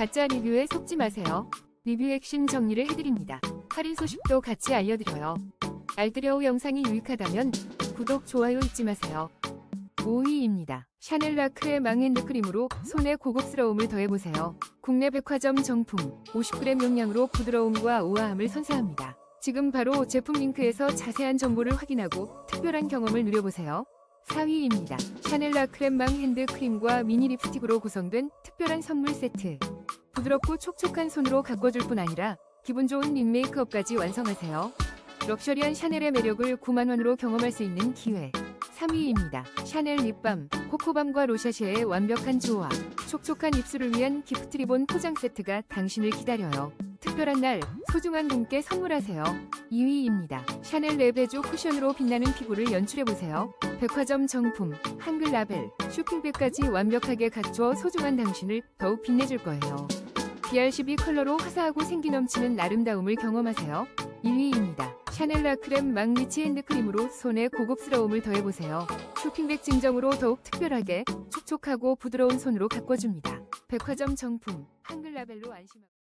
가짜 리뷰에 속지 마세요. 리뷰 핵심 정리를 해드립니다. 할인 소식도 같이 알려드려요. 알뜰여우 영상이 유익하다면 구독, 좋아요 잊지 마세요. 5위입니다. 샤넬 라크의 망핸드 크림으로 손에 고급스러움을 더해보세요. 국내 백화점 정품 50g 용량으로 부드러움과 우아함을 선사합니다. 지금 바로 제품 링크에서 자세한 정보를 확인하고 특별한 경험을 누려보세요. 4위입니다. 샤넬 라크렘 망 핸드 크림과 미니 립스틱으로 구성된 특별한 선물 세트. 부드럽고 촉촉한 손으로 가꿔줄 뿐 아니라 기분 좋은 립 메이크업까지 완성하세요. 럭셔리한 샤넬의 매력을 9만원으로 경험할 수 있는 기회. 3위입니다. 샤넬 립밤, 코코밤과 로샤시의 완벽한 조화. 촉촉한 입술을 위한 기프트 리본 포장 세트가 당신을 기다려요. 특별한 날, 소중한 분께 선물하세요. 2위입니다. 샤넬 레베조 쿠션으로 빛나는 피부를 연출해보세요. 백화점 정품, 한글 라벨, 쇼핑백까지 완벽하게 갖추어 소중한 당신을 더욱 빛내줄 거예요. BR12 컬러로 화사하고 생기 넘치는 아름다움을 경험하세요. 1위입니다. 샤넬 라크렘 망리치 핸드크림으로 손에 고급스러움을 더해보세요. 쇼핑백 증정으로 더욱 특별하게 촉촉하고 부드러운 손으로 가꿔줍니다. 백화점 정품, 한글 라벨로 안심합니다.